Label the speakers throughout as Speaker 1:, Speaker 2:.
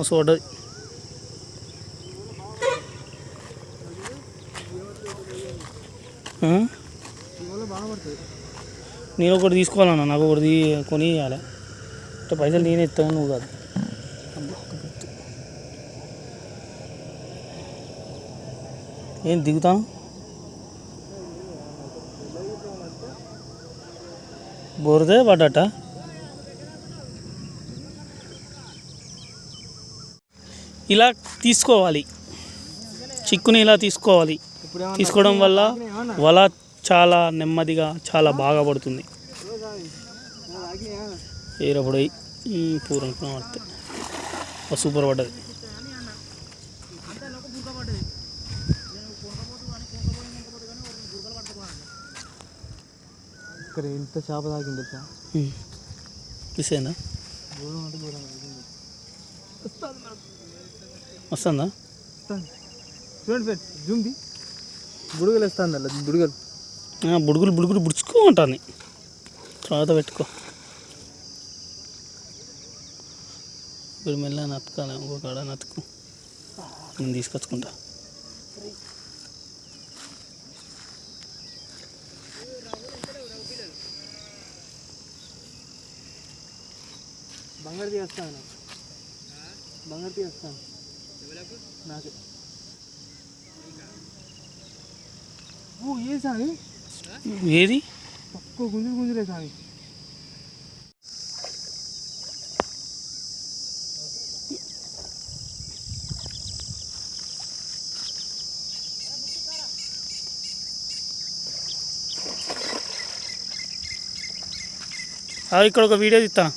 Speaker 1: మస్తు పడ్డది నేను ఒకటి తీసుకోవాలన్నా నాకు ఒకటి కొని ఇవ్వాలి అంటే పైసలు నేనే ఇస్తాను నువ్వు కాదు. ఏం దిగుతాను? బోరుదే పడ్డట? ఇలా తీసుకోవాలి. చిక్కుని ఇలా తీసుకోవాలి. తీసుకోవడం వల్ల వల చాలా నెమ్మదిగా చాలా బాగా పడుతుంది. ఏరపడి పూరం పడితే సూపర్ పడ్డది.
Speaker 2: ఇక్కడ ఇంత చేప తాగింది తెలుసా?
Speaker 1: మిస్ అయిందా
Speaker 2: దూరం అంటే దూరం తాగింది.
Speaker 1: వస్తుందా.
Speaker 2: చూడండి ఫ్రెండ్ జూమ్ది బుడుగలు వేస్తాను అలా బుడుగలు.
Speaker 1: బుడుగులు బుడుగులు బుడుచుకో ఉంటుంది తర్వాత పెట్టుకో. ఇప్పుడు మెల్ల నతకాలి ఇంకో కాడ నతుకు. నేను తీసుకొచ్చుకుంటా.
Speaker 2: బంగారు తీస్తాను బంగారు తీస్తాను నాకు. ఓ ఏ సామి
Speaker 1: ఏది?
Speaker 2: తక్కువ గుంజులు గుంజులే సామి
Speaker 1: ఇక్కడ ఒక వీడియో తీస్తాను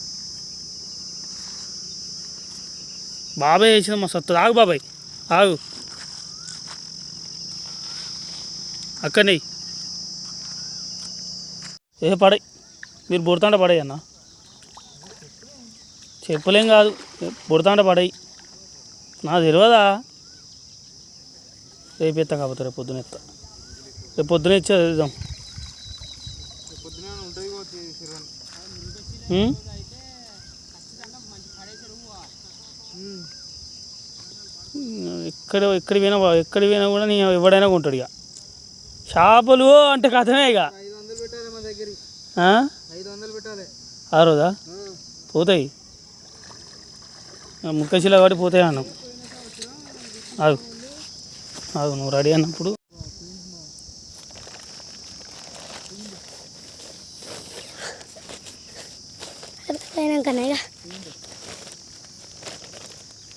Speaker 1: బాబాయ్ వేసిన మా సత్తు ఆగు బాబాయ్ ఆగు. అక్కడనే ఏ పడే మీరు బుడతాండ పడే అన్న. చెప్పలేం కాదు. బుడతాండ పడాయి. నాకు తెలియదా? రేపు ఎత్తా కాకపోతే రేపు పొద్దున ఎత్తా. రేపు పొద్దున ఇచ్చే చదువుదాం
Speaker 2: పొద్దున ఉంటుంది
Speaker 1: ఉం? ఎక్కడ ఎక్కడ పోయినా ఎక్కడ పోయినా కూడా నేను ఎవడైనా కొంటాడు ఇక. చేపలు అంటే కథమే ఇక. ఆ?
Speaker 2: ఐదు వందలు పెట్టాలి.
Speaker 1: ఆ రోజా? పోతాయి. ముక్కశిల కాబట్టి పోతాయి అన్నాం ఆగు. ఆగు నువ్వు రెడీ అన్నప్పుడు.
Speaker 3: పోయినాకనే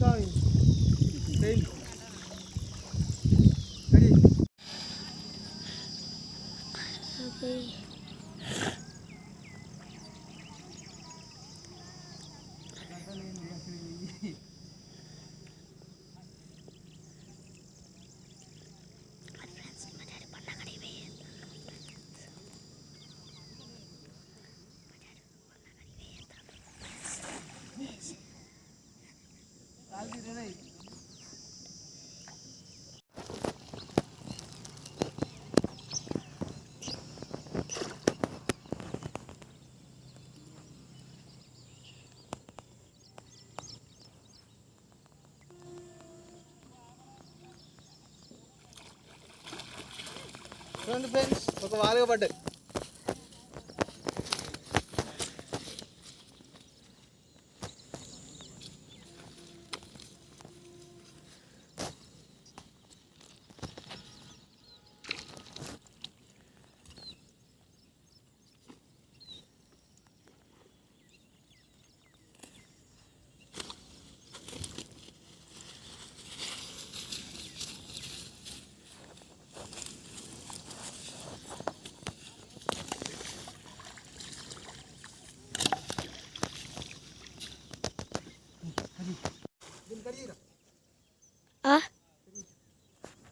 Speaker 2: time. చూడండి ఫ్రెండ్స్ ఒక వాలుగా పడ్డాయి.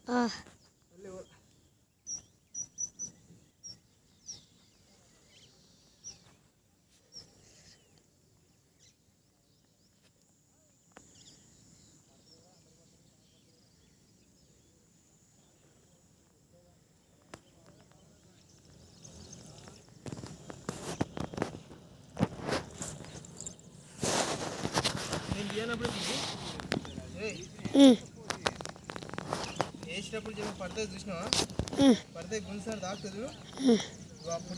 Speaker 3: ఆ,
Speaker 2: మళ్ళీ వేసినప్పుడు చెప్పి పడితే చూసినావా?
Speaker 3: ఉమ్,
Speaker 2: పడితే గుంసారి తాకుతుంది. అప్పుడు